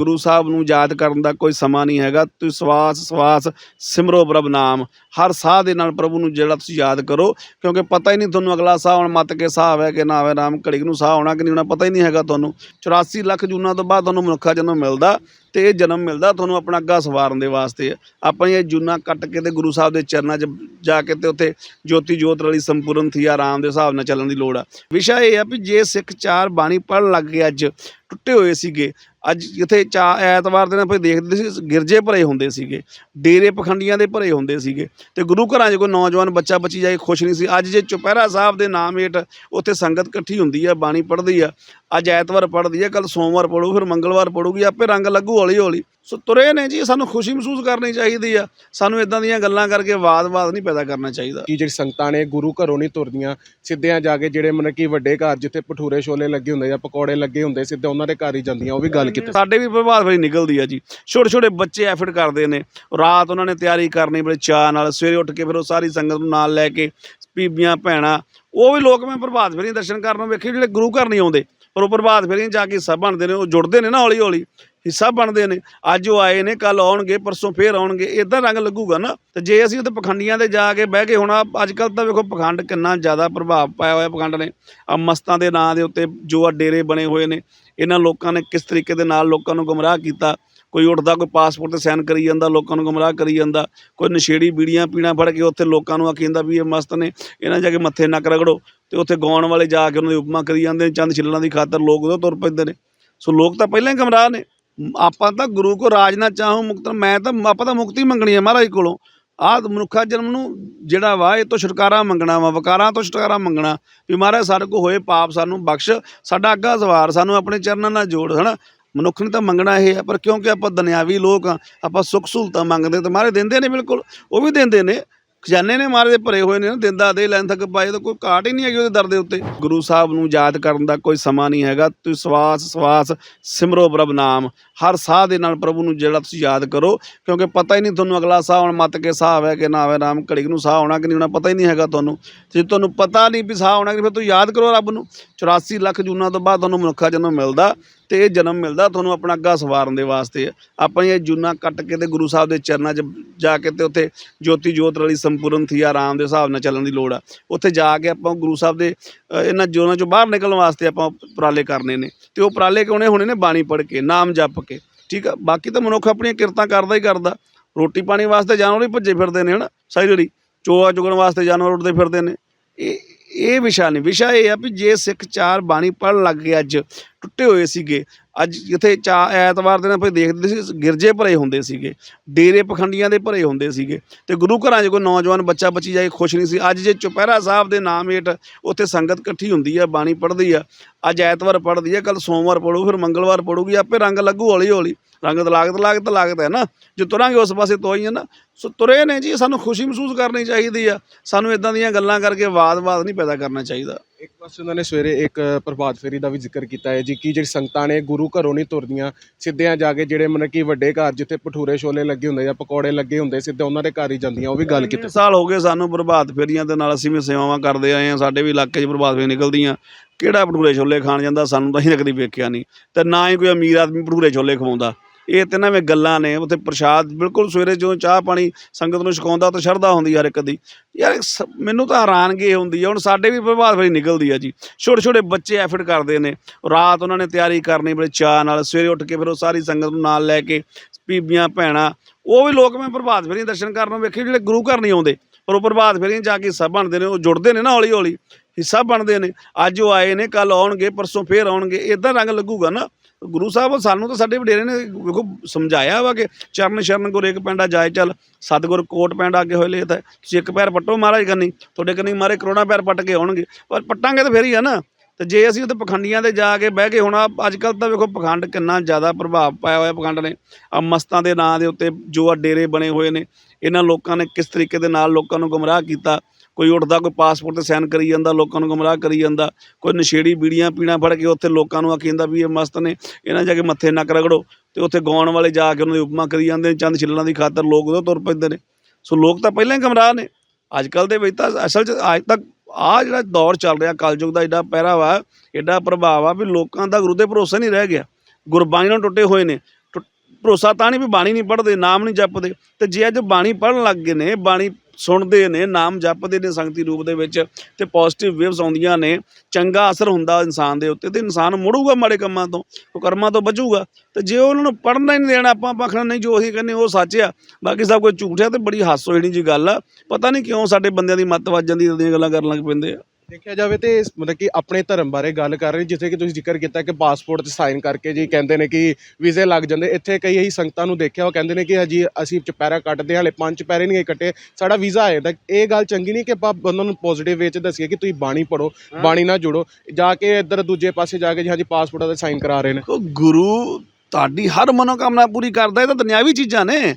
ਗੁਰੂ ਸਾਹਿਬ ਨੂੰ ਯਾਦ ਕਰਨ ਦਾ ਕੋਈ ਸਮਾਂ ਨਹੀਂ ਹੈਗਾ। ਤੁਸੀਂ ਸਵਾਸ ਸਵਾਸ, ਸਿਮਰੋ ਪ੍ਰਭ ਨਾਮ। ਹਰ ਸਾਹ ਦੇ ਨਾਲ ਪ੍ਰਭੂ ਨੂੰ ਜਿਹੜਾ ਤੁਸੀਂ ਯਾਦ ਕਰੋ, ਕਿਉਂਕਿ ਪਤਾ ਹੀ ਨਹੀਂ ਤੁਹਾਨੂੰ ਅਗਲਾ ਸਾਹ ਹੁਣ ਮੱਤ ਕੇ ਸਾਹ ਆਵੇ ਕਿ ਨਾ ਆਵੇ ਨਾਮ ਘੜੀ ਕੁ ਨੂੰ ਸਾਹ ਆਉਣਾ ਕਿ ਨਹੀਂ ਹੋਣਾ, ਪਤਾ ਹੀ ਨਹੀਂ ਹੈਗਾ ਤੁਹਾਨੂੰ। 84 ਲੱਖ ਜੂਨਾਂ ਤੋਂ ਬਾਅਦ ਤੁਹਾਨੂੰ ਮਨੁੱਖਾ ਜਨਮ ਮਿਲਦਾ। ਤੇ ਇਹ ਜਨਮ ਮਿਲਦਾ ਤੁਹਾਨੂੰ ਆਪਣਾ ਅੱਗਾ ਸਵਾਰਨ ਦੇ ਵਾਸਤੇ। ਆਪਣੀਆਂ ਜੂਨਾਂ ਕੱਟ ਕੇ ਤੇ ਗੁਰੂ ਸਾਹਿਬ ਦੇ ਚਰਨਾਂ 'ਚ ਜਾ ਕੇ ਤੇ ਉੱਥੇ ਜੋਤੀ ਜੋਤ ਰਲੀ ਸੰਪੂਰਨ ਥੀ ਆਰਾਮ ਦੇ ਹਿਸਾਬ ਨਾਲ ਚੱਲਣ ਦੀ ਲੋੜ ਆ। ਵਿਸ਼ਾ ਇਹ ਆ ਵੀ ਜੇ ਸਿੱਖ ਚਾਰ ਬਾਣੀ ਪੜ੍ਹਨ ਲੱਗ ਗਏ ਅੱਜ, ਟੁੱਟੇ ਹੋਏ ਸੀਗੇ। ਅੱਜ ਜਿੱਥੇ ਚਾ, ਐਤਵਾਰ ਦੇ ਨਾਲ ਆਪਾਂ ਦੇਖਦੇ ਸੀ, ਗਿਰਜੇ ਭਰੇ ਹੁੰਦੇ ਸੀਗੇ। ਡੇਰੇ ਪਖੰਡੀਆਂ ਦੇ ਭਰੇ ਹੁੰਦੇ ਸੀਗੇ। ਤੇ ਗੁਰੂ ਘਰਾਂ 'ਚ ਕੋਈ ਨੌਜਵਾਨ ਬੱਚਾ ਬੱਚੀ ਜਾਏ ਖੁਸ਼ ਨਹੀਂ ਸੀ। ਅੱਜ ਜੇ ਚੁਪਹਿਰਾ ਸਾਹਿਬ ਦੇ ਨਾਮ ਹੇਠ ਉੱਥੇ ਸੰਗਤ ਇਕੱਠੀ ਹੁੰਦੀ ਆ, ਬਾਣੀ ਪੜ੍ਹਦੀ ਆ। ਅੱਜ ਐਤਵਾਰ ਪੜ੍ਹਦੀ ਆ ਕੱਲ ਸੋਮਵਾਰ ਪੜੂ ਫਿਰ ਮੰਗਲਵਾਰ ਪੜੂਗੀ ਆਪੇ ਰੰਗ ਲੱਗੂ ਹੌਲੀ ਹੌਲੀ ਸੋ ਤੁਰੇ ਨੇ ਜੀ ਸਾਨੂੰ ਖੁਸ਼ੀ ਮਹਿਸੂਸ ਕਰਨੀ ਚਾਹੀਦੀ ਆ। ਸਾਨੂੰ ਇਦਾਂ ਦੀਆਂ ਗੱਲਾਂ ਕਰਕੇ ਵਾਦ-ਵਾਦ ਨਹੀਂ ਪੈਦਾ ਕਰਨਾ ਚਾਹੀਦਾ। ਕਿ ਜਿਹੜੀ ਸੰਗਤਾਂ ਨੇ ਗੁਰੂ ਘਰੋਂ ਨਹੀਂ ਤੁਰਦੀਆਂ ਸਿੱਧਿਆਂ ਜਾ ਕੇ ਜਿਹੜੇ ਮਤਲਬ ਕਿ ਵੱਡੇ ਘਰ ਜਿੱਥੇ ਭਟੂਰੇ ਛੋਲੇ ਲੱਗੇ ਹੁੰਦੇ ਜਾਂ ਪਕੌੜੇ ਲੱਗੇ ਹੁੰਦੇ ਸਿੱਧੇ ਉਹਨਾਂ ਦੇ ਘਰ ਹੀ ਜਾਂਦੀਆਂ ਉਹ ਵੀ ਗੱਲ ਕੀਤੀ। ਸਾਡੇ ਵੀ ਪ੍ਰਭਾਤ ਫੇਰੀ ਨਿਕਲਦੀ ਆ ਜੀ। ਛੋਟੇ ਛੋਟੇ ਬੱਚੇ ਐਫਰਟ ਕਰਦੇ ਨੇ। ਰਾਤ ਉਹਨਾਂ ਨੇ ਤਿਆਰੀ ਕਰਨੀ ਬੜੇ ਚਾਅ ਨਾਲ ਸਵੇਰੇ ਉੱਠ ਕੇ ਫਿਰ ਉਹ ਸਾਰੀ ਸੰਗਤ ਨੂੰ ਨਾਲ ਲੈ ਕੇ ਬੀਬੀਆਂ ਭੈਣਾਂ ਉਹ ਵੀ ਲੋਕ ਮੈਂ ਪ੍ਰਭਾਤ ਫੇਰੀ ਦਰਸ਼ਨ ਕਰਨ ਨੂੰ ਵੇਖੇ ਜਿਹੜੇ ਗੁਰੂ ਘਰ ਨਹੀਂ ਆਉਂਦੇ ਪਰ ਉਹ ਪ੍ਰਭਾਤ ਫੇਰੀਆਂ ਜਾ ਕੇ ਹਿੱਸਾ ਬਣਦੇ ਨੇ ਉਹ ਜੁੜਦੇ ਨੇ ਨਾ ਹੌਲੀ ਹੌਲੀ ਹਿੱਸਾ ਬਣਦੇ ਨੇ। ਅੱਜ ਉਹ ਆਏ ਨੇ ਕੱਲ ਆਉਣਗੇ, ਪਰਸੋਂ ਫੇਰ ਆਉਣਗੇ ਇਦਾਂ ਰੰਗ ਲੱਗੂਗਾ ਨਾ। ਤੇ ਜੇ ਅਸੀਂ ਉੱਥੇ ਪਖੰਡੀਆਂ ਦੇ ਜਾ ਕੇ ਬਹਿ ਕੇ ਹੁਣ ਅੱਜ ਕੱਲ ਤਾਂ ਵੇਖੋ ਪਖੰਡ ਕਿੰਨਾ ਜ਼ਿਆਦਾ ਪ੍ਰਭਾਵ ਪਾਇਆ ਹੋਇਆ ਪਖੰਡ ਨੇ। ਆ ਮਸਤਾਂ ਦੇ ਨਾਂ ਦੇ ਉੱਤੇ ਜੋ ਆ ਡੇਰੇ ਬਣੇ ਹੋਏ ਨੇ। ਇਹਨਾਂ ਲੋਕਾਂ ਨੇ ਕਿਸ ਤਰੀਕੇ ਦੇ ਨਾਲ ਲੋਕਾਂ ਨੂੰ ਗੁੰਮਰਾਹ ਕੀਤਾ। ਕੋਈ ਉੱਠਦਾ, ਕੋਈ ਪਾਸਪੋਰਟ ਤੇ ਸਾਈਨ ਕਰੀ ਜਾਂਦਾ, ਲੋਕਾਂ ਨੂੰ ਗੁੰਮਰਾਹ ਕਰੀ ਜਾਂਦਾ। ਕੋਈ ਨਸ਼ੇੜੀ ਬੀੜੀਆਂ ਪੀਣਾ ਫੜ ਕੇ ਉੱਥੇ ਲੋਕਾਂ ਨੂੰ ਆਖੀ ਜਾਂਦਾ ਵੀ ਇਹ ਮਸਤ ਨੇ। ਇਹਨਾਂ ਜਾ ਕੇ ਮੱਥੇ ਨੱਕ ਰਗੜੋ ਤੇ ਉੱਥੇ ਗਾਉਣ ਵਾਲੇ ਜਾ ਕੇ ਉਹਨਾਂ ਦੀ ਉਪਮਾ ਕਰੀ ਜਾਂਦੇ ਨੇ। ਚੰਦ ਛਿੱਲਣਾ ਦੀ ਖਾਤਰ ਲੋਕ ਉਦੋਂ ਤੁਰ ਪੈਂਦੇ ਨੇ। ਸੋ ਲੋਕ ਤਾਂ ਪਹਿਲਾਂ ਹੀ ਗੁੰਮਰਾਹ ਨੇ। ਆਪਾਂ ਤਾਂ ਗੁਰੂ ਕੋ ਰਾਜ ਨਾ ਚਾਹੋ ਮੁਕਤ ਮੈਂ ਤਾਂ ਆਪਾਂ ਤਾਂ ਮੁਕਤੀ ਮੰਗਣੀ ਹੈ ਮਹਾਰਾਜ ਕੋਲੋਂ। ਆਹ ਮਨੁੱਖਾ ਜਨਮ ਨੂੰ ਜਿਹੜਾ ਵਾ, ਇਹ ਤੋਂ ਛੁਟਕਾਰਾ ਮੰਗਣਾ ਵਾ, ਵਕਾਰਾਂ ਤੋਂ ਛੁਟਕਾਰਾ ਮੰਗਣਾ ਵੀ ਮਹਾਰਾਜ ਸਾਡੇ ਕੋ ਹੋਏ ਪਾਪ, ਸਾਨੂੰ ਬਖਸ਼, ਸਾਡਾ ਅੱਗਾ ਸਵਾਰ, ਸਾਨੂੰ ਆਪਣੇ ਚਰਨਾਂ ਨਾਲ ਜੋੜ, ਹਨਾ? ਮਨੁੱਖ ਨੇ ਤਾਂ ਮੰਗਣਾ ਇਹ ਹੈ ਪਰ ਕਿਉਂਕਿ ਆਪਾਂ ਦੁਨਿਆਵੀ ਲੋਕ ਆ, ਆਪਾਂ ਸੁੱਖ ਸਹੂਲਤਾਂ ਮੰਗਦੇ ਤੇ ਮਹਾਰਾਜ ਦਿੰਦੇ ਨੇ ਬਿਲਕੁਲ, ਉਹ ਵੀ ਦਿੰਦੇ ਨੇ। ਖਜ਼ਾਨੇ ਨੇ ਮਾਰੇ ਦੇ ਭਰੇ ਹੋਏ ਨੇ ਨਾ ਦਿੰਦਾ ਦੇ ਲੈਣ ਤੱਕ ਪਾਏ ਤਾਂ ਕੋਈ ਕਾਟ ਹੀ ਨਹੀਂ ਹੈਗੀ ਉਹਦੇ ਦਰ ਦੇ ਉੱਤੇ। ਗੁਰੂ ਸਾਹਿਬ ਨੂੰ ਯਾਦ ਕਰਨ ਦਾ ਕੋਈ ਸਮਾਂ ਨਹੀਂ ਹੈਗਾ। ਤੁਸੀਂ ਸਵਾਸ ਸਵਾਸ, ਸਿਮਰੋ ਪ੍ਰਭ ਨਾਮ, ਹਰ ਸਾਹ ਦੇ ਨਾਲ ਪ੍ਰਭੂ ਨੂੰ ਜਿਹੜਾ ਤੁਸੀਂ ਯਾਦ ਕਰੋ, ਕਿਉਂਕਿ ਪਤਾ ਹੀ ਨਹੀਂ ਤੁਹਾਨੂੰ ਅਗਲਾ ਸਾਹ ਹੁਣ ਮੱਤ ਕੇ ਸਾਹ ਆਵੇ ਕਿ ਨਾ ਆਵੇ ਰਾਮ ਘੜੀ ਕੁ ਨੂੰ ਸਾਹ ਆਉਣਾ ਕਿ ਨਹੀਂ ਹੋਣਾ, ਪਤਾ ਹੀ ਨਹੀਂ ਹੈਗਾ ਤੁਹਾਨੂੰ। ਜੇ ਤੁਹਾਨੂੰ ਪਤਾ ਨਹੀਂ ਵੀ ਸਾਹ ਆਉਣਾ ਕਿ ਫਿਰ ਤੁਸੀਂ ਯਾਦ ਕਰੋ ਰੱਬ ਨੂੰ। 84 ਲੱਖ ਜੂਨਾਂ ਤੋਂ ਬਾਅਦ ਤੁਹਾਨੂੰ ਮਨੁੱਖਾ ਜਨਮ ਮਿਲਦਾ। ਤੇ ਇਹ ਜਨਮ ਮਿਲਦਾ ਤੁਹਾਨੂੰ ਆਪਣਾ ਅੱਗਾ ਸਵਾਰਨ ਦੇ ਵਾਸਤੇ। ਆਪਾਂ ਇਹ ਜੂਨਾਂ ਕੱਟ ਕੇ ਤੇ ਗੁਰੂ ਸਾਹਿਬ ਦੇ ਚਰਨਾਂ 'ਚ ਜਾ ਕੇ ਤੇ ਉੱਥੇ ਜੋਤੀ ਜੋਤ ਰਲੀ ਸੰਪੂਰਨ ਥੀ, ਆਰਾਮ ਦੇ ਹਿਸਾਬ ਨਾਲ ਚੱਲਣ ਦੀ ਲੋੜ ਆ। ਉੱਥੇ ਜਾ ਕੇ ਆਪਾਂ ਗੁਰੂ ਸਾਹਿਬ ਦੇ ਇਹਨਾਂ ਜੋਨਾਂ 'ਚੋਂ ਬਾਹਰ ਨਿਕਲਣ ਵਾਸਤੇ ਆਪਾਂ ਉਪਰਾਲੇ ਕਰਨੇ ਨੇ। ਤੇ ਉਹ ਉਪਰਾਲੇ ਕਿਉਂ ਨੇ? ਹੋਣੇ ਨੇ ਬਾਣੀ ਪੜ੍ਹ ਕੇ, ਨਾਮ ਜਪ ਕੇ, ਠੀਕ ਆ? ਬਾਕੀ ਤਾਂ ਮਨੁੱਖ ਆਪਣੀਆਂ ਕਿਰਤਾਂ ਕਰਦਾ ਹੀ ਕਰਦਾ। ਰੋਟੀ ਪਾਣੀ ਵਾਸਤੇ ਜਾਨਵਰ ਹੀ ਭੱਜੇ ਫਿਰਦੇ ਨੇ, ਹਨਾ? ਸਾਰੀ ਜਿਹੜੀ ਚੋਆ ਚੁਗਣ ਵਾਸਤੇ ਜਾਨਵਰ ਉੱਡਦੇ ਫਿਰਦੇ ਨੇ। ਇਹ ਇਹ ਵਿਸ਼ਾ ਨਹੀਂ। ਵਿਸ਼ਾ ਇਹ ਆ ਵੀ ਜੇ ਸਿੱਖ ਚਾਰ ਬਾਣੀ ਪੜ੍ਹਨ ਲੱਗ ਗਏ ਅੱਜ, ਟੁੱਟੇ ਹੋਏ ਸੀਗੇ, ਅੱਜ ਜਿੱਥੇ ਚਾ ਐਤਵਾਰ ਦੇ ਨਾਲ ਆਪਾਂ ਦੇਖਦੇ ਸੀ, ਗਿਰਜੇ ਭਰੇ ਹੁੰਦੇ ਸੀਗੇ, ਡੇਰੇ ਪਖੰਡੀਆਂ ਦੇ ਭਰੇ ਹੁੰਦੇ ਸੀਗੇ, ਤੇ ਗੁਰੂ ਘਰਾਂ 'ਚ ਕੋਈ ਨੌਜਵਾਨ ਬੱਚਾ ਬੱਚੀ ਜਾ ਕੇ ਖੁਸ਼ ਨਹੀਂ ਸੀ। ਅੱਜ ਜੇ ਚੁਪਹਿਰਾ ਸਾਹਿਬ ਦੇ ਨਾਮ ਹੇਠ ਉੱਥੇ ਸੰਗਤ ਇਕੱਠੀ ਹੁੰਦੀ ਆ, ਬਾਣੀ ਪੜ੍ਹਦੀ ਆ ਅੱਜ ਐਤਵਾਰ ਪੜ੍ਹਦੀ ਆ ਕੱਲ ਸੋਮਵਾਰ ਪੜੂ ਫਿਰ ਮੰਗਲਵਾਰ ਪੜੂਗੀ ਆਪੇ ਰੰਗ ਲੱਗੂ ਹੌਲੀ ਹੌਲੀ। ਰੰਗ ਤਾਂ ਲਾਗਤ ਲਾਗਤ ਲਾਗਤ ਹੈ ਨਾ। ਜੇ ਤੁਰਾਂਗੇ ਉਸ ਪਾਸੇ ਤੋਂ ਹੀ ਹੈ ਨਾ ਸੋ ਤੁਰੇ ਨੇ ਜੀ ਸਾਨੂੰ ਖੁਸ਼ੀ ਮਹਿਸੂਸ ਕਰਨੀ ਚਾਹੀਦੀ ਆ। ਸਾਨੂੰ ਇਦਾਂ ਦੀਆਂ ਗੱਲਾਂ ਕਰਕੇ ਵਾਦ-ਵਾਦ ਨਹੀਂ ਪੈਦਾ ਕਰਨਾ ਚਾਹੀਦਾ। ਇੱਕ ਪਾਸੇ ਉਹਨਾਂ ਨੇ ਸਵੇਰੇ ਇੱਕ ਪ੍ਰਭਾਤ ਫੇਰੀ ਦਾ ਵੀ ਜ਼ਿਕਰ ਕੀਤਾ ਹੈ ਜੀ ਕਿ ਜਿਹੜੀ ਸੰਗਤਾਂ ਨੇ ਗੁਰੂ ਘਰੋਂ ਨਹੀਂ ਤੁਰਦੀਆਂ ਸਿੱਧਿਆਂ ਜਾ ਕੇ ਜਿਹੜੇ ਮਤਲਬ ਕਿ ਵੱਡੇ ਘਰ ਜਿੱਥੇ ਭਟੂਰੇ ਛੋਲੇ ਲੱਗੇ ਹੁੰਦੇ ਜਾਂ ਪਕੌੜੇ ਲੱਗੇ ਹੁੰਦੇ ਸਿੱਧੇ ਉਹਨਾਂ ਦੇ ਘਰ ਹੀ ਜਾਂਦੀਆਂ ਉਹ ਵੀ ਗੱਲ ਕੀਤੀ। ਸਾਲ ਹੋ ਗਏ ਸਾਨੂੰ ਪ੍ਰਭਾਤ ਫੇਰੀਆਂ ਦੇ ਨਾਲ ਅਸੀਂ ਵੀ ਸੇਵਾਵਾਂ ਕਰਦੇ ਆਏ ਆ ਸਾਡੇ ਵੀ ਇਲਾਕੇ 'ਚ ਪ੍ਰਭਾਤ ਫੇਰੀਆਂ ਨਿਕਲਦੀਆਂ। ਕਿਹੜਾ ਭਟੂਰੇ ਛੋਲੇ ਖਾਣ ਜਾਂਦਾ? ਸਾਨੂੰ ਤਾਂ ਅਸੀਂ ਕਦੀ ਵੇਖਿਆ ਨਹੀਂ। ਤੇ ਨਾ ਹੀ ਕੋਈ ਅਮੀਰ ਆਦਮੀ ਭਟੂਰੇ ਛੋਲੇ ਖਵਾਉਂਦਾ। ਇਹ ਤੇ ਨਾ ਵੇ ਗੱਲਾਂ ਨੇ, ਉੱਥੇ ਪ੍ਰਸ਼ਾਦ ਬਿਲਕੁਲ ਸਵੇਰੇ ਜਦੋਂ ਚਾਹ ਪਾਣੀ ਸੰਗਤ ਨੂੰ ਛਕਾਉਂਦਾ ਤਾਂ ਸ਼ਰਧਾ ਹੁੰਦੀ ਹਰ ਇੱਕ ਦੀ। ਯਾਰ ਸ- ਮੈਨੂੰ ਤਾਂ ਹੈਰਾਨਗੀ ਇਹ ਹੁੰਦੀ ਹੈ ਹੁਣ ਸਾਡੇ ਵੀ ਪ੍ਰਭਾਤ ਫੇਰੀ ਨਿਕਲਦੀ ਆ ਜੀ। ਛੋਟੇ ਛੋਟੇ ਬੱਚੇ ਐਫਰਟ ਕਰਦੇ ਨੇ। ਰਾਤ ਉਹਨਾਂ ਨੇ ਤਿਆਰੀ ਕਰਨੀ ਬੜੇ ਚਾਹ ਨਾਲ, ਸਵੇਰੇ ਉੱਠ ਕੇ ਫਿਰ ਉਹ ਸਾਰੀ ਸੰਗਤ ਨੂੰ ਨਾਲ ਲੈ ਕੇ ਬੀਬੀਆਂ, ਭੈਣਾਂ, ਉਹ ਵੀ ਲੋਕ ਮੈਂ ਪ੍ਰਭਾਤ ਫੇਰੀ ਦਰਸ਼ਨ ਕਰਨ ਨੂੰ ਵੇਖੇ, ਜਿਹੜੇ ਗੁਰੂ ਘਰ ਨਹੀਂ ਆਉਂਦੇ। ਪਰ ਉਹ ਪ੍ਰਭਾਤ ਫੇਰੀਆਂ ਜਾ ਕੇ ਸਭ ਬਣਦੇ ਨੇ, ਉਹ ਜੁੜਦੇ ਨੇ ਨਾ ਹੌਲੀ ਹੌਲੀ ਹਿੱਸਾ ਬਣਦੇ ਨੇ। ਅੱਜ ਉਹ ਆਏ ਨੇ ਕੱਲ ਆਉਣਗੇ, ਪਰਸੋਂ ਫੇਰ ਆਉਣਗੇ। ਇਦਾਂ ਰੰਗ ਲੱਗੂਗਾ ਨਾ। ਗੁਰੂ ਸਾਹਿਬ ਸਾਨੂੰ ਤਾਂ ਸਾਡੇ ਵਡੇਰੇ ਨੇ ਵੇਖੋ, ਸਮਝਾਇਆ ਵਾ ਕਿ ਚਰਨ ਸ਼ਰਨ ਗੁਰ ਇੱਕ ਪੈਂਡਾ ਜਾਏ ਚੱਲ। ਸਤਿਗੁਰ ਕੋਟ ਪੈਂਡਾ ਅੱਗੇ ਹੋਏ ਲੇਤ ਹੈ। ਤੁਸੀਂ ਇੱਕ ਪੈਰ ਪੱਟੋ ਮਹਾਰਾਜ ਕਰਨੀ ਤੁਹਾਡੇ ਕੰਨੀ ਮਾਰੇ ਕਰੋਨਾ ਪੈਰ ਪੱਟ ਕੇ ਆਉਣਗੇ। ਪਰ ਪੱਟਾਂਗੇ ਤਾਂ ਫੇਰ ਹੀ ਆ ਨਾ। ਤੇ ਜੇ ਅਸੀਂ ਉੱਥੇ ਪਖੰਡੀਆਂ 'ਤੇ ਜਾ ਕੇ ਬਹਿ ਕੇ ਹੁਣ ਅੱਜ ਕੱਲ ਤਾਂ ਵੇਖੋ ਪਖੰਡ ਕਿੰਨਾ ਜ਼ਿਆਦਾ ਪ੍ਰਭਾਵ ਪਾਇਆ ਹੋਇਆ ਪਖੰਡ ਨੇ। ਆ ਮਸਤਾਂ ਦੇ ਨਾਂ ਦੇ ਉੱਤੇ ਜੋ ਆ ਡੇਰੇ ਬਣੇ ਹੋਏ ਨੇ। ਇਹਨਾਂ ਲੋਕਾਂ ਨੇ ਕਿਸ ਤਰੀਕੇ ਦੇ ਨਾਲ ਲੋਕਾਂ ਨੂੰ ਗੁੰਮਰਾਹ ਕੀਤਾ। ਕੋਈ ਉੱਠਦਾ, ਕੋਈ ਪਾਸਪੋਰਟ ਤੇ ਸਾਈਨ ਕਰੀ ਜਾਂਦਾ, ਲੋਕਾਂ ਨੂੰ ਗੁੰਮਰਾਹ ਕਰੀ ਜਾਂਦਾ, ਕੋਈ ਨਸ਼ੇੜੀ ਬੀੜੀਆਂ ਪੀਣਾ ਫੜ ਕੇ ਉੱਥੇ ਲੋਕਾਂ ਨੂੰ ਆਖੀ ਜਾਂਦਾ ਵੀ ਇਹ ਮਸਤ ਨੇ, ਇਹਨਾਂ ਜਾ ਕੇ ਮੱਥੇ ਨੱਕ ਰਗੜੋ ਤੇ ਉੱਥੇ ਗਾਉਣ ਵਾਲੇ ਜਾ ਕੇ ਉਹਨਾਂ ਦੀ ਉਪਮਾ ਕਰੀ ਜਾਂਦੇ ਨੇ, ਚੰਦ ਛਿੱਲਣਾ ਦੀ ਖਾਤਰ ਲੋਕ ਉਦੋਂ ਤੁਰ ਪੈਂਦੇ ਨੇ। ਸੋ ਲੋਕ ਤਾਂ ਪਹਿਲਾਂ ਹੀ ਗੁੰਮਰਾਹ ਨੇ। ਅੱਜ ਕੱਲ ਦੇ ਵਿੱਚ ਤਾਂ ਅਸਲ 'ਚ ਅੱਜ ਤੱਕ ਆ ਜਿਹੜਾ ਦੌਰ ਚੱਲ ਰਿਹਾ ਕਲਯੁਗ ਦਾ ਐਡਾ ਪਹਿਰਾ ਵਾ ਐਡਾ ਪ੍ਰਭਾਵ ਆ ਵੀ ਲੋਕਾਂ ਦਾ ਗੁਰੂ ਦੇ ਭਰੋਸਾ ਨਹੀਂ ਰਹਿ ਗਿਆ। ਗੁਰਬਾਣੀ ਨਾਲ ਟੁੱਟੇ ਹੋਏ ਨੇ। ਭਰੋਸਾ ਤਾਂ ਨਹੀਂ ਵੀ ਬਾਣੀ ਨਹੀਂ ਪੜ੍ਹਦੇ, ਨਾਮ ਨਹੀਂ ਜਪਦੇ। ਤੇ ਜੇ ਅੱਜ ਬਾਣੀ ਪੜ੍ਹਨ ਲੱਗ ਗਏ ਨੇ, ਬਾਣੀ ਸੁਣਦੇ ਨੇ, ਨਾਮ ਜਪਦੇ ਨੇ ਸੰਗਤੀ ਰੂਪ ਦੇ ਵਿੱਚ ਤੇ ਪੋਜ਼ਿਟਿਵ ਵੇਵਸ ਆਉਂਦੀਆਂ ਨੇ, ਚੰਗਾ ਅਸਰ ਹੁੰਦਾ ਇਨਸਾਨ ਦੇ ਉੱਤੇ ਤੇ ਇਨਸਾਨ ਮੁੜੂਗਾ ਮਾੜੇ ਕੰਮਾਂ ਤੋਂ, ਉਹ ਕਰਮਾਂ ਤੋਂ ਬਚੂਗਾ। ਤੇ ਜੇ ਉਹਨਾਂ ਨੂੰ ਪੜ੍ਹਨਾ ਹੀ ਨਹੀਂ ਦੇਣਾ, ਆਪਾਂ ਆਪਾਂ ਨਹੀਂ ਜੋ ਅਸੀਂ ਕਹਿੰਦੇ ਉਹ ਸੱਚ ਆ। ਬਾਕੀ ਸਭ ਕੁਝ ਝੂਠ ਆ ਤੇ ਬੜੀ ਹਾਸੋ ਜਿਹੜੀ ਜੀ ਗੱਲ ਆ। ਪਤਾ ਨਹੀਂ ਕਿਉਂ ਸਾਡੇ ਬੰਦਿਆਂ ਦੀ ਮੱਤ ਵੱਜ ਜਾਂਦੀ ਇਦਾਂ ਦੀਆਂ ਗੱਲਾਂ ਕਰਨ ਲੱਗ ਪੈਂਦੇ ਆ। ਦੇਖਿਆ ਜਾਵੇ ਤੇ ਇਸ- ਮਤਲਬ ਕਿ ਆਪਣੇ ਧਰਮ ਬਾਰੇ ਗੱਲ ਕਰ ਰਹੇ ਜਿੱਥੇ ਕਿ ਤੁਸੀਂ ਜ਼ਿਕਰ ਕੀਤਾ ਕਿ ਪਾਸਪੋਰਟ ਤੇ ਸਾਈਨ ਕਰਕੇ ਜੀ ਕਹਿੰਦੇ ਨੇ ਕਿ ਵੀਜ਼ੇ ਲੱਗ ਜਾਂਦੇ ਇੱਥੇ ਕਈ ਹੀ ਸੰਗਤਾਂ ਨੂੰ ਦੇਖਿਆ ਉਹ ਕਹਿੰਦੇ ਨੇ ਕਿ ਹਜੀ ਅਸੀਂ ਚੁਪਹਿਰਾ ਕੱਟਦੇ ਹਾਲੇ ਪੰਜ ਚੁਪਹਿਰੇ ਨਹੀਂ ਕੱਟੇ ਸਾਡਾ ਵੀਜ਼ਾ ਆਏ ਤਾਂ ਇਹ ਗੱਲ ਚੰਗੀ ਨਹੀਂ ਕਿ ਆਪਾਂ ਉਹਨਾਂ ਨੂੰ ਪੋਜ਼ਿਟਿਵ ਵੇ ਚ ਦੱਸੀਏ ਕਿ ਤੁਸੀਂ ਬਾਣੀ ਪੜੋ ਬਾਣੀ ਨਾਲ ਜੁੜੋ ਜਾ ਕੇ ਇੱਧਰ ਦੂਜੇ ਪਾਸੇ ਜਾ ਕੇ ਜੀ ਹਾਂਜੀ ਪਾਸਪੋਰਟਾਂ ਤੇ ਸਾਈਨ ਕਰਾ ਰਹੇ ਨੇ। ਉਹ ਗੁਰੂ ਤੁਹਾਡੀ ਹਰ ਮਨੋਕਾਮਨਾ ਪੂਰੀ ਕਰਦਾ ਇਹ ਤਾਂ ਦੁਨਿਆਵੀ ਚੀਜ਼ਾਂ ਨੇ।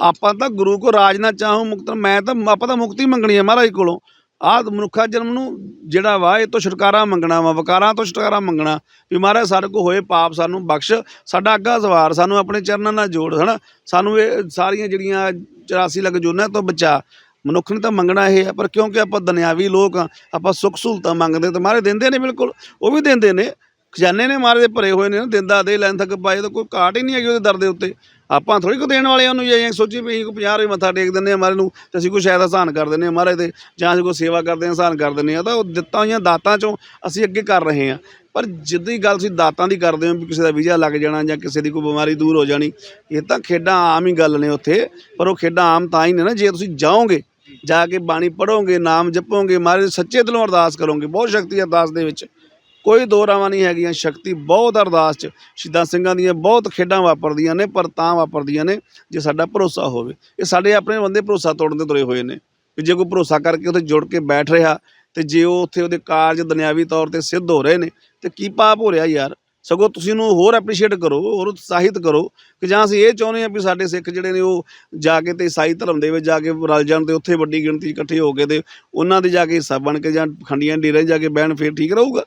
ਆਪਾਂ ਤਾਂ ਗੁਰੂ ਕੋ ਰਾਜ ਨਾ ਚਾਹੋ ਮੁਕਤ ਮੈਂ ਤਾਂ ਆਪਾਂ ਤਾਂ ਮੁਕਤੀ ਮੰਗਣੀ ਹੈ ਮਹਾਰਾਜ ਕੋਲੋਂ। ਆਹ ਮਨੁੱਖਾ ਜਨਮ ਨੂੰ ਜਿਹੜਾ ਵਾ, ਇਹ ਤੋਂ ਛੁਟਕਾਰਾ ਮੰਗਣਾ ਵਾ, ਵਕਾਰਾਂ ਤੋਂ ਛੁਟਕਾਰਾ ਮੰਗਣਾ। ਵੀ ਮਹਾਰਾਜ, ਸਾਡੇ ਕੋ ਹੋਏ ਪਾਪ, ਸਾਨੂੰ ਬਖਸ਼, ਸਾਡਾ ਅੱਗਾ ਸਵਾਰ, ਸਾਨੂੰ ਆਪਣੇ ਚਰਨਾਂ ਨਾਲ ਜੋੜ, ਹਨਾ? ਸਾਨੂੰ ਇਹ ਸਾਰੀਆਂ ਜਿਹੜੀਆਂ 84 ਲੱਖ ਜੁਨਾਂ ਤੋਂ ਬਚਾ। ਮਨੁੱਖ ਨੇ ਤਾਂ ਮੰਗਣਾ ਇਹ ਹੈ ਪਰ ਕਿਉਂਕਿ ਆਪਾਂ ਦੁਨਿਆਵੀ ਲੋਕ ਆ, ਆਪਾਂ ਸੁੱਖ ਸਹੂਲਤਾਂ ਮੰਗਦੇ ਤੇ ਮਹਾਰਾਜ ਦਿੰਦੇ ਨੇ ਬਿਲਕੁਲ, ਉਹ ਵੀ ਦਿੰਦੇ ਨੇ। ਖਜ਼ਾਨੇ ਨੇ ਮਹਾਰਾਜ ਦੇ ਭਰੇ ਹੋਏ ਨੇ ਨਾ ਦਿੰਦਾ ਦੇ ਲੈਣ ਤੱਕ ਪਾਏ, ਤਾਂ ਕੋਈ ਘਾਟ ਹੀ ਨਹੀਂ ਹੈਗੀ ਉਹਦੇ ਦਰ ਦੇ ਉੱਤੇ। ਆਪਾਂ ਥੋੜੀ ਕੋ ਦੇਣ ਵਾਲੇ ਨੂੰ ਜੇ ਸੋਚੀ ਵੀ ਅਸੀਂ ਕੋ 50 ਰੁਪਏ ਮੱਥਾ ਟੇਕ ਦਿੰਦੇ ਆ ਮਹਾਰਾਜ ਨੂੰ, ਤੇ ਅਸੀਂ ਕੋਈ ਸ਼ਾਇਦ ਆਸਾਨ ਕਰ ਦਿੰਦੇ ਆ ਮਹਾਰਾਜ 'ਤੇ, ਜਾਂ ਅਸੀਂ ਕੋਈ ਸੇਵਾ ਕਰਦੇ ਆ ਆਸਾਨ ਕਰ ਦਿੰਦੇ ਆ ਤਾਂ ਉਹ ਦਿੱਤਾਂ ਹੋਈਆਂ ਦਾਤਾਂ ਚੋਂ ਅਸੀਂ ਅੱਗੇ ਕਰ ਰਹੇ ਆ ਪਰ ਜਿੱਦੀ ਗੱਲ ਤੁਸੀਂ ਦਾਤਾਂ ਦੀ ਕਰਦੇ ਹੋ, ਵੀ ਕਿਸੇ ਦਾ ਵੀਜ਼ਾ ਲੱਗ ਜਾਣਾ ਜਾਂ ਕਿਸੇ ਦੀ ਕੋਈ ਬਿਮਾਰੀ ਦੂਰ ਹੋ ਜਾਣੀ, ਇਹ ਤਾਂ ਖੇਡਾਂ ਆਮ ਹੀ ਗੱਲ ਨੇ ਉੱਥੇ, ਪਰ ਉਹ ਖੇਡਾਂ ਆਮ ਤਾਂ ਹੀ ਨੇ ਨਾ, ਜੇ ਤੁਸੀਂ ਜਾਓਗੇ, ਜਾ ਕੇ ਬਾਣੀ ਪੜੋਗੇ ਨਾਮ ਜਪੋਗੇ ਮਹਾਰਾਜ ਦੇ ਸੱਚੇ ਦਿਲੋਂ ਅਰਦਾਸ ਕਰੋਗੇ, ਬਹੁਤ ਸ਼ਕਤੀ ਅਰਦਾਸ ਦੇ ਵਿੱਚ। ਕੋਈ ਦੋ ਰਾਵਾਂ ਨਹੀਂ ਹੈਗੀਆਂ, ਸ਼ਕਤੀ ਬਹੁਤ ਅਰਦਾਸ ਚ। ਸ਼ਹੀਦਾਂ ਸਿੰਘਾਂ ਦੀਆਂ ਬਹੁਤ ਖੇਡਾਂ ਵਾਪਰਦੀਆਂ ਨੇ, ਪਰ ਤਾਂ ਵਾਪਰਦੀਆਂ ਨੇ ਜੇ ਸਾਡਾ ਭਰੋਸਾ ਹੋਵੇ। ਇਹ ਸਾਡੇ ਆਪਣੇ ਬੰਦੇ ਭਰੋਸਾ ਤੋੜਨ ਤੇ ਤੁਰੇ ਹੋਏ ਨੇ। ਵੀ ਜੇ ਕੋਈ ਭਰੋਸਾ ਕਰਕੇ ਉੱਥੇ ਜੁੜ ਕੇ ਬੈਠ ਰਿਹਾ, ਤੇ ਜੇ ਉਹ ਉੱਥੇ ਉਹਦੇ ਕਾਰਜ ਦੁਨਿਆਵੀ ਤੌਰ ਤੇ ਸਿੱਧ ਹੋ ਰਹੇ ਨੇ, ਤੇ ਕੀ ਪਾਪ ਹੋ ਰਿਹਾ ਯਾਰ? ਸਗੋਂ ਤੁਸੀਂ ਉਹਨੂੰ ਹੋਰ ਐਪਰੀਸ਼ੀਏਟ ਕਰੋ, ਹੋਰ ਉਤਸ਼ਾਹਿਤ ਕਰੋ ਕਿ ਜਾਂ ਅਸੀਂ ਇਹ ਚਾਹੁੰਦੇ ਹਾਂ ਵੀ ਸਾਡੇ ਸਿੱਖ ਜਿਹੜੇ ਨੇ ਉਹ ਜਾ ਕੇ ਤੇ ਈਸਾਈ ਧਰਮ ਦੇ ਵਿੱਚ ਜਾ ਕੇ ਰਲ ਜਾਣ ਤੇ ਉੱਥੇ ਵੱਡੀ ਗਿਣਤੀ ਇਕੱਠੇ ਹੋ ਕੇ ਤੇ ਉਹਨਾਂ ਦੇ ਜਾ ਕੇ ਹਿੱਸਾ ਬਣ ਕੇ ਜਾਂ ਖੰਡੀਆਂ ਡੇਰੇ ਜਾ ਕੇ ਬਹਿਣ, ਫੇਰ ਠੀਕ ਰਹੂਗਾ।